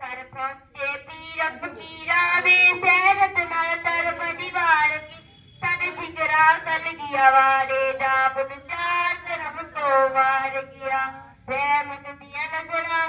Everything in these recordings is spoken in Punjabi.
ਸਰ ਪਹੁੰਚੇ ਪੀਰ ਫਕੀਰਾਂ ਦੇ ਸਹਿਰਤ ਨਾਲ ਧਰਮ ਦੀਵਾਰ ਕੀ, ਤਨ ਜਿਗਰਾ ਕਲ ਗਿਆ ਵਾਲੇ ਦਾ ਬੁੱਧ ਚਾਰ ਧਰਮ ਤੋਂ ਵਾਰ ਗਿਆ। ਰਹਿਮਤ ਦੀਆਂ ਨਜ਼ਰਾਂ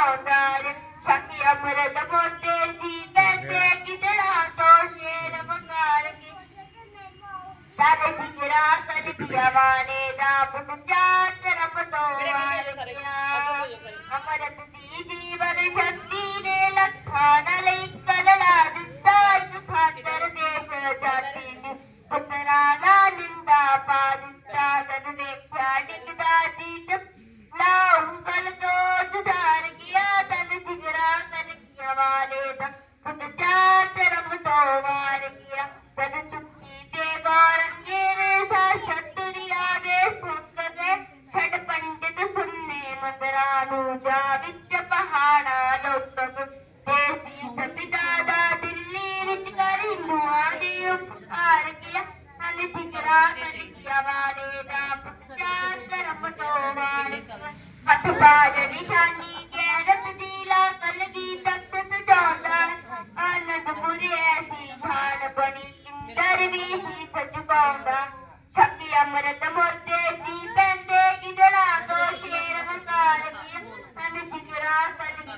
காந்தாரன் சங்கி அமிர்த போட்டு சீதே கிதலா தோல் நேர பங்காரங்கி சதை சிங்கிரா சதிக்கியவானே தா ਮੰਦਰਾਂ ਨੂੰ ਵਿੱਚ ਪਹਾੜਾ ਲੋਕਕ ਦੇਸੀ ਸਪਿਤਾ ਦਾ ਦਿੱਲੀ ਵਿੱਚ ਕਰ ਹਿੰਦੂਆਂ ਦੀ ਉਪਕਾਰ ਗਿਆ ਹਲ ਜਿਗਰਾ ਕਰ ਵਾਲੇ ਦਾ ਪੁੱਤ ਧਰਮ ਤੋਂ ਵਾਰ ਹੱਥ ਬਾਜ ਨਿਸ਼ਾਨੀ ਗੈਰਤ ਦੀ ਲਾ ਕਲਗੀ ਤਖਤ ਸਜਾਉਂਦਾ ਆਨੰਦਪੁਰ ਐਸੀ ਸ਼ਾਨ ਬਣੀ ਇੰਦਰ ਵੀ ਸੀ ਸੱਚ ਪਾਉਂਦਾ ਸ਼ਕਤੀ ਅੰਮ੍ਰਿਤ ਮੋਤੇ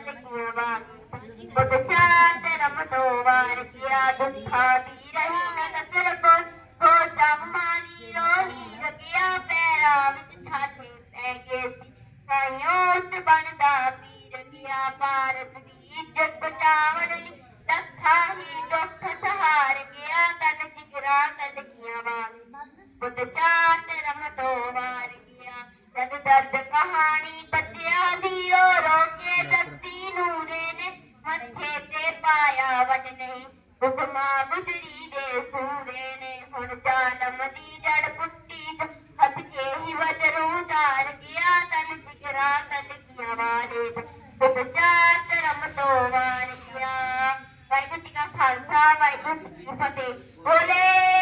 ਜਿਗਰਾ ਕਲ ਗਿਆ ਵਾਰ ਬੁੱਧ ਚਾਰ ਧਰਮ ਤੋਂ ਵਾਰ ਗਿਆ ਦੁੱਖਾਂ ਦੀ ਰਹੀ ਨਾ ਕਸਰ ਕੋ ਹੋ ਜੰਮਾਨੀ ਰੋਹੀ ਗਏ ਸੀ। ਸਾਈਆਂ ਚ ਬਣਦਾ ਪੀਰ ਗਿਆ ਭਾਰਤ ਦੀ ਇੱਜ਼ਤ ਬਚਾਵਣ ਲਈ ਲੱਖਾਂ ਹੀ ਦੁੱਖ ਸਹਾਰ ਗਿਆ ਤਨ ਜਿਗਰਾ ਕਲ ਗਿਆ ਵਾਰ ਬੁੱਧ ਚਾਰ ਧਰਮ ਤੋਂ ਵਾਰ ਗਿਆ ਜਦ ਦਰਦ ਵਟ ਨਹੀਂ ਗੁਜਰੀ ਦੇ ਸੂਰੇ ਨੇ, ਹੁਣ ਜਾਲਮ ਦੀ ਜੜ ਪੁੱਟੀ ਚ ਹੱਸ ਕੇ ਹੀ ਵਜਰੂ ਉਤਾਰ ਗਿਆ ਤਨ ਜਿਗਰਾ ਕਲ ਗਿਆ ਵਾਲੇ ਦਾ ਧਰਮ ਤੋਂ ਵਾਰ ਗਿਆ। ਵਾਹਿਗੁਰੂ ਜੀ ਕਾ ਖਾਲਸਾ, ਵਾਹਿਗੁਰੂ ਜੀ ਕੀ ਫਤਿਹ। ਬੋਲੇ